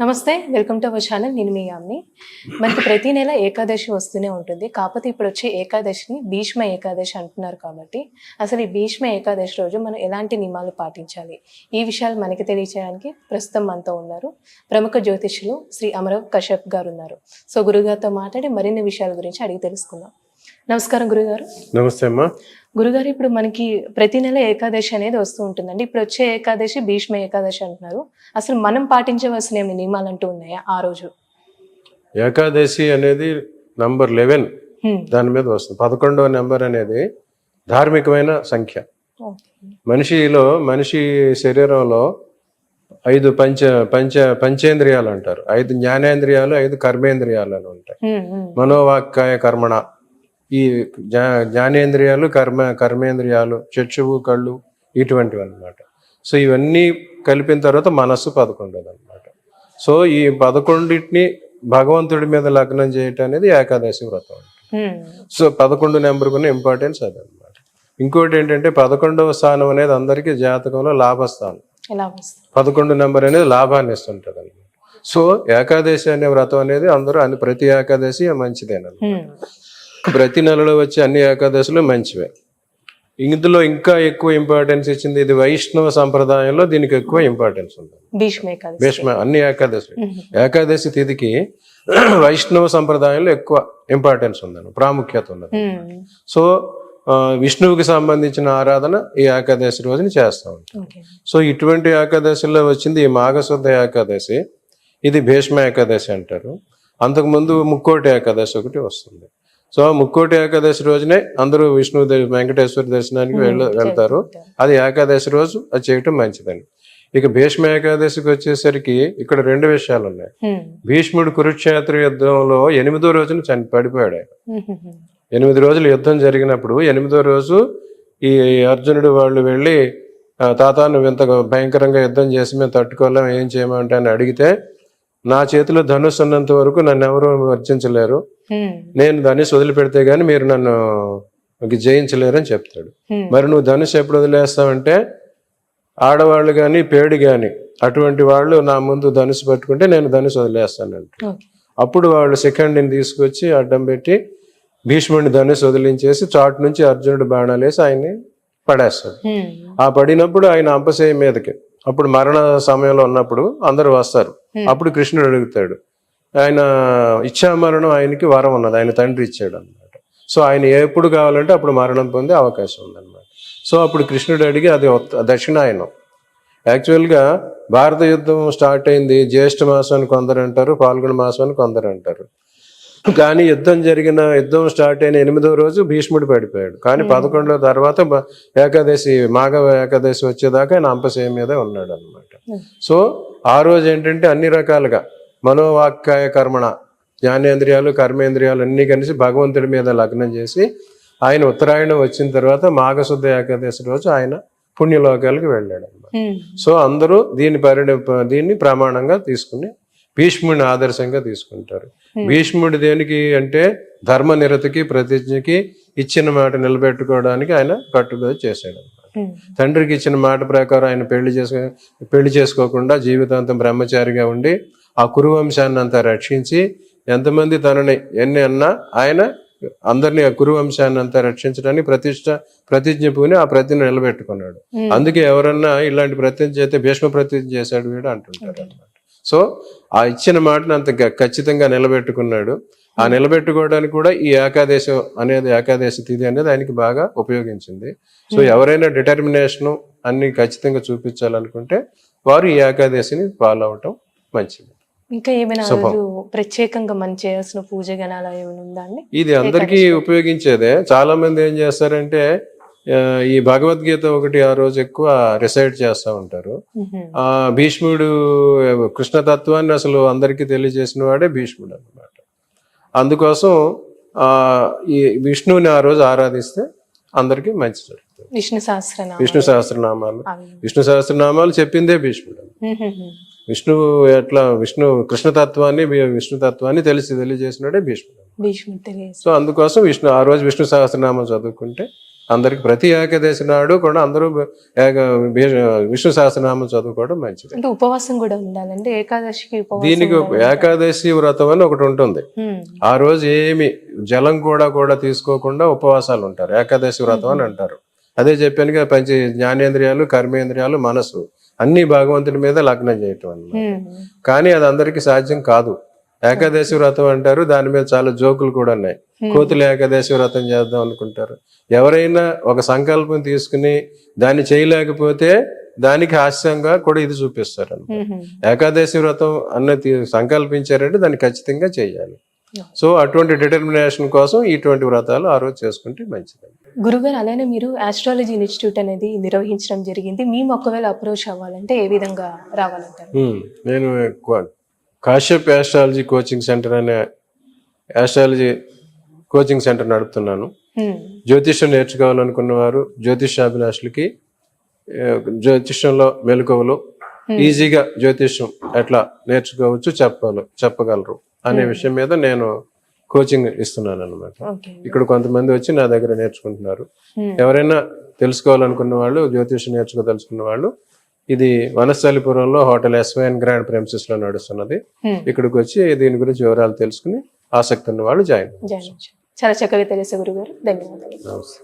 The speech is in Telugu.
నమస్తే వెల్కమ్ టు అవర్ ఛానల్. నేను మీ అమ్మి మనకి ప్రతి నెల ఏకాదశి వస్తూనే ఉంటుంది. కాకపోతే ఇప్పుడు వచ్చే ఏకాదశిని భీష్మ ఏకాదశి అంటున్నారు కాబట్టి అసలు ఈ భీష్మ ఏకాదశి రోజు మనం ఎలాంటి నియమాలు పాటించాలి? ఈ విషయాలు మనకి తెలియచేయడానికి ప్రస్తుతం మనతో ఉన్నారు ప్రముఖ జ్యోతిష్యులు శ్రీ అమరవ్ కశ్యప్ గారు ఉన్నారు. సో గురుగారితో మాట్లాడి మరిన్ని విషయాల గురించి అడిగి తెలుసుకుందాం. నమస్కారం గురుగారు. నమస్తే అమ్మా. గురుగారు ఇప్పుడు మనకి ప్రతి నెల ఏకాదశి అనేది వస్తూ ఉంటుందండి. ఇప్పుడు వచ్చే ఏకాదశి భీష్మ ఏకాదశి అంటున్నారు. అసలు మనం పాటించవలసిన ఏమి నియమాలు అంటూ ఉన్నాయా ఆ రోజు? ఏకాదశి అనేది నంబర్ లెవెన్. దాని మీద వస్తుంది. పదకొండవ నెంబర్ అనేది ధార్మికమైన సంఖ్య. మనిషిలో మనిషి శరీరంలో ఐదు పంచ పంచ పంచేంద్రియాలు అంటారు. ఐదు జ్ఞానేంద్రియాలు ఐదు కర్మేంద్రియాలు అని ఉంటాయి. మనోవాక్కాయ కర్మణ ఈ జ్ఞా- జ్ఞానేంద్రియాలు కర్మ కర్మేంద్రియాలు చక్షువు కళ్ళు ఇటువంటివి అన్నమాట. సో ఇవన్నీ కలిపిన తర్వాత మనస్సు పదకొండోది అనమాట సో ఈ పదకొండింటిని భగవంతుడి మీద లగ్నం చేయటం అనేది ఏకాదశి వ్రతం. సో పదకొండు నెంబర్కున్న ఇంపార్టెన్స్ అదనమాట ఇంకోటి ఏంటంటే పదకొండవ స్థానం అనేది అందరికీ జాతకంలో లాభస్థానం. పదకొండు నెంబర్ అనేది లాభాన్ని ఇస్తుంటది అనమాట సో ఏకాదశి అనే వ్రతం అనేది అందరూ అన్ని ప్రతి ఏకాదశి మంచిదేనమాట. ప్రతి నెలలో వచ్చే అన్ని ఏకాదశులు మంచివే. ఇందులో ఇంకా ఎక్కువ ఇంపార్టెన్స్ ఇచ్చింది ఇది వైష్ణవ సంప్రదాయంలో దీనికి ఎక్కువ ఇంపార్టెన్స్ ఉంది. భీష్మ ఏకాదశి. అన్ని ఏకాదశులు. హ్మ్. ఏకాదశి తిథికి వైష్ణవ సంప్రదాయంలో ఎక్కువ ఇంపార్టెన్స్ ఉందని ప్రాముఖ్యత ఉన్నది. సో విష్ణువుకి సంబంధించిన ఆరాధన ఈ ఏకాదశి రోజున చేస్తూ ఉంటాం. సో ఇటువంటి ఏకాదశిలో వచ్చింది ఈ మాఘశుద్ధ ఏకాదశి. ఇది భీష్మ ఏకాదశి అంటారు. అంతకుముందు ముక్కోటి ఏకాదశి ఒకటి వస్తుంది. సో ముక్కోటి ఏకాదశి రోజునే అందరూ విష్ణు వెంకటేశ్వర దర్శనానికి వెళ్ళ వెళ్తారు. అది ఏకాదశి రోజు అది చేయటం మంచిదండి. ఇక భీష్మ ఏకాదశికి వచ్చేసరికి ఇక్కడ రెండు విషయాలు ఉన్నాయి. భీష్ముడు కురుక్షేత్ర యుద్ధంలో ఎనిమిదో రోజున చని పడిపోయాడు. ఎనిమిది రోజులు యుద్ధం జరిగినప్పుడు ఎనిమిదో రోజు ఈ అర్జునుడు వాళ్ళు వెళ్ళి "ఆ, తాత నువ్వు ఇంత భయంకరంగా యుద్ధం చేసి మేము తట్టుకోలేం ఏం చేయమంటే అని అడిగితే నా చేతిలో ధనుస్సు ఉన్నంత వరకు నన్ను ఎవరు వర్జించలేరు. నేను ధనుసు వదిలిపెడితే గానీ మీరు నన్ను జయించలేరు అని చెప్తాడు. మరి నువ్వు ధనుసు ఎప్పుడు వదిలేస్తావంటే ఆడవాళ్ళు కానీ పేడి కానీ అటువంటి వాళ్ళు నా ముందు ధనుసు పట్టుకుంటే నేను ధనుసు వదిలేస్తానంట. అప్పుడు వాళ్ళు శిఖండిని తీసుకొచ్చి అడ్డం పెట్టి భీష్ముడిని ధనుసు వదిలించేసి చాటు నుంచి అర్జునుడు బాణాలు వేసి ఆయన్ని పడేస్తాడు. ఆ పడినప్పుడు ఆయన అంపశయ్య మీదకి అప్పుడు మరణ సమయంలో ఉన్నప్పుడు అందరూ వస్తారు. అప్పుడు కృష్ణుడు అడుగుతాడు ఆయన ఇచ్చా మరణం ఆయనకి వరం ఉన్నది ఆయన తండ్రి ఇచ్చాడు అనమాట సో ఆయన ఎప్పుడు కావాలంటే అప్పుడు మరణం పొందే అవకాశం ఉందన్నమాట. సో అప్పుడు కృష్ణుడు అడిగి అది దక్షిణాయనం. యాక్చువల్గా భారత యుద్ధం స్టార్ట్ అయింది జ్యేష్ఠ మాసం అని కొందరు అంటారు పాల్గొన మాసం అని కొందరు అంటారు కానీ యుద్ధం జరిగిన యుద్ధం స్టార్ట్ అయిన ఎనిమిదో రోజు భీష్ముడు పడిపోయాడు కానీ పదకొండో తర్వాత ఏకాదశి మాఘ ఏకాదశి వచ్చేదాకా ఆయన అంపశయ మీద ఉన్నాడు అనమాట. సో ఆ రోజు ఏంటంటే అన్ని రకాలుగా మనోవాక్కాయ కర్మణ జ్ఞానేంద్రియాలు కర్మేంద్రియాలు అన్నీ కలిసి భగవంతుడి మీద లగ్నం చేసి ఆయన ఉత్తరాయణం వచ్చిన తర్వాత మాఘశుద్ధ ఏకాదశి రోజు ఆయన పుణ్యలోకాలకు వెళ్ళాడు అనమాట. సో అందరూ దీని పరిణ దీన్ని ప్రమాణంగా తీసుకుని భీష్ముడిని ఆదర్శంగా తీసుకుంటారు భీష్ముడు దేనికి అంటే ధర్మ నిరతికి ప్రతిజ్ఞకి ఇచ్చిన మాట నిలబెట్టుకోవడానికి ఆయన కట్టుబడి చేశాడు అనమాట. తండ్రికి ఇచ్చిన మాట ప్రకారం ఆయన పెళ్ళి చేసుకో పెళ్ళి చేసుకోకుండా జీవితాంతం బ్రహ్మచారిగా ఉండి ఆ కురువంశాన్ని అంతా రక్షించి ఎంతమంది తనని ఎన్ని అన్నా ఆయన అందరినీ ఆ కురువంశాన్ని అంతా రక్షించడానికి ప్రతిష్ట ప్రతిజ్ఞ పూని ఆ ప్రతిజ్ఞ నిలబెట్టుకున్నాడు. అందుకే ఎవరన్నా ఇలాంటి ప్రతిజ్ఞ అయితే భీష్మ ప్రతిజ్ఞ చేశాడు వీడు అంటుంటారు అన్నమాట సో ఆ ఇచ్చిన మాటను అంత ఖచ్చితంగా నిలబెట్టుకున్నాడు. ఆ నిలబెట్టుకోవడానికి కూడా ఈ ఏకాదశం అనేది ఏకాదశి తిథి అనేది ఆయనకి బాగా ఉపయోగించింది. సో ఎవరైనా డిటర్మినేషన్ అన్ని ఖచ్చితంగా చూపించాలనుకుంటే వారు ఈ ఏకాదశిని ఫాలో అవటం మంచిది. ఇంకా ఏమైనా ప్రత్యేకంగా మనం చేయాల్సిన పూజ గణాలు ఏమైనా ఉందా అండి? ఇది అందరికీ ఉపయోగించేదే. చాలా మంది ఏం చేస్తారంటే ఈ భగవద్గీత ఒకటి ఆ రోజు ఎక్కువ రిసైడ్ చేస్తూ ఉంటారు. ఆ భీష్ముడు కృష్ణతత్వాన్ని అసలు అందరికీ తెలియజేసిన వాడే భీష్ముడు అన్నమాట. అందుకోసం ఆ ఈ విష్ణువుని ఆ రోజు ఆరాధిస్తే అందరికీ మంచి జరుగుతుంది. విష్ణు సహస్రనామం విష్ణు సహస్రనామాలు. విష్ణు సహస్రనామాలు చెప్పిందే భీష్ముడు. విష్ణువు ఎట్లా విష్ణు కృష్ణతత్వాన్ని విష్ణుతత్వాన్ని తెలిసి తెలియజేసినాడే భీష్ముడు. భీష్ముడు తెలియదు సో అందుకోసం విష్ణు ఆ రోజు విష్ణు సహస్రనామం చదువుకుంటే అందరికి ప్రతి ఏకాదశి నాడు కూడా అందరూ విష్ణు సహస్రనామం చదువుకోవడం మంచిది. అంటే ఉపవాసం కూడా ఉండాలండి. ఏకాదశికి దీనికి ఏకాదశి వ్రతం అని ఒకటి ఉంటుంది. ఆ రోజు ఏమి జలం కూడా కూడా తీసుకోకుండా ఉపవాసాలు ఉంటారు. ఏకాదశి వ్రతం అని అంటారు. అదే చెప్పాను కదా పంచ జ్ఞానేంద్రియాలు కర్మేంద్రియాలు మనసు అన్ని భగవంతుడి మీద లగ్నం చేయటం అన్నమాట. కానీ అది అందరికీ సాధ్యం కాదు. ఏకాదశి వ్రతం అంటారు దాని మీద చాలా జోకులు కూడా ఉన్నాయి. కోతులు ఏకాదశి వ్రతం చేద్దాం అనుకుంటారు. ఎవరైనా ఒక సంకల్పం తీసుకుని దాన్ని చేయలేకపోతే దానికి హాస్యంగా కూడా ఇది చూపిస్తారు ఏకాదశి వ్రతం అన్నది సంకల్పించారంటే దాన్ని ఖచ్చితంగా చేయాలి. సో అటువంటి డిటర్మినేషన్ కోసం ఇటువంటి వ్రతాలు ఆ రోజు చేసుకుంటే మంచిది. గురుగారు అలానే మీరు ఆస్ట్రాలజీ ఇన్స్టిట్యూట్ అనేది నిర్వహించడం జరిగింది. మేము ఒకవేళ అప్రోచ్ అవ్వాలంటే ఏ విధంగా రావాలంటారు? ఉమ్, నేను కాశ్యప్ యాస్ట్రాలజీ కోచింగ్ సెంటర్ అనే యాస్ట్రాలజీ కోచింగ్ సెంటర్ నడుపుతున్నాను. జ్యోతిష్యం నేర్చుకోవాలనుకున్న వారు జ్యోతిష్యాభిలాషులకి జ్యోతిష్యంలో మెలకువలు ఈజీగా జ్యోతిష్యం ఎట్లా నేర్చుకోవచ్చు చెప్పాలి చెప్పగలరు అనే విషయం మీద నేను కోచింగ్ ఇస్తున్నాను అనమాట ఇక్కడ కొంతమంది వచ్చి నా దగ్గర నేర్చుకుంటున్నారు. ఎవరైనా తెలుసుకోవాలనుకున్న వాళ్ళు జ్యోతిష్యం నేర్చుకోదలుచుకున్న వాళ్ళు ఇది వనస్థలిపురంలో హోటల్ ఎస్వైఎన్ గ్రాండ్ ప్రెమిసెస్లో నడుస్తున్నది. ఇక్కడికి వచ్చి దీని గురించి వివరాలు తెలుసుకుని ఆసక్తి ఉన్న వాళ్ళు జాయిన్. చాలా చక్కగా తెలిసే గురుగారు. ధన్యవాదాలు. నమస్తే.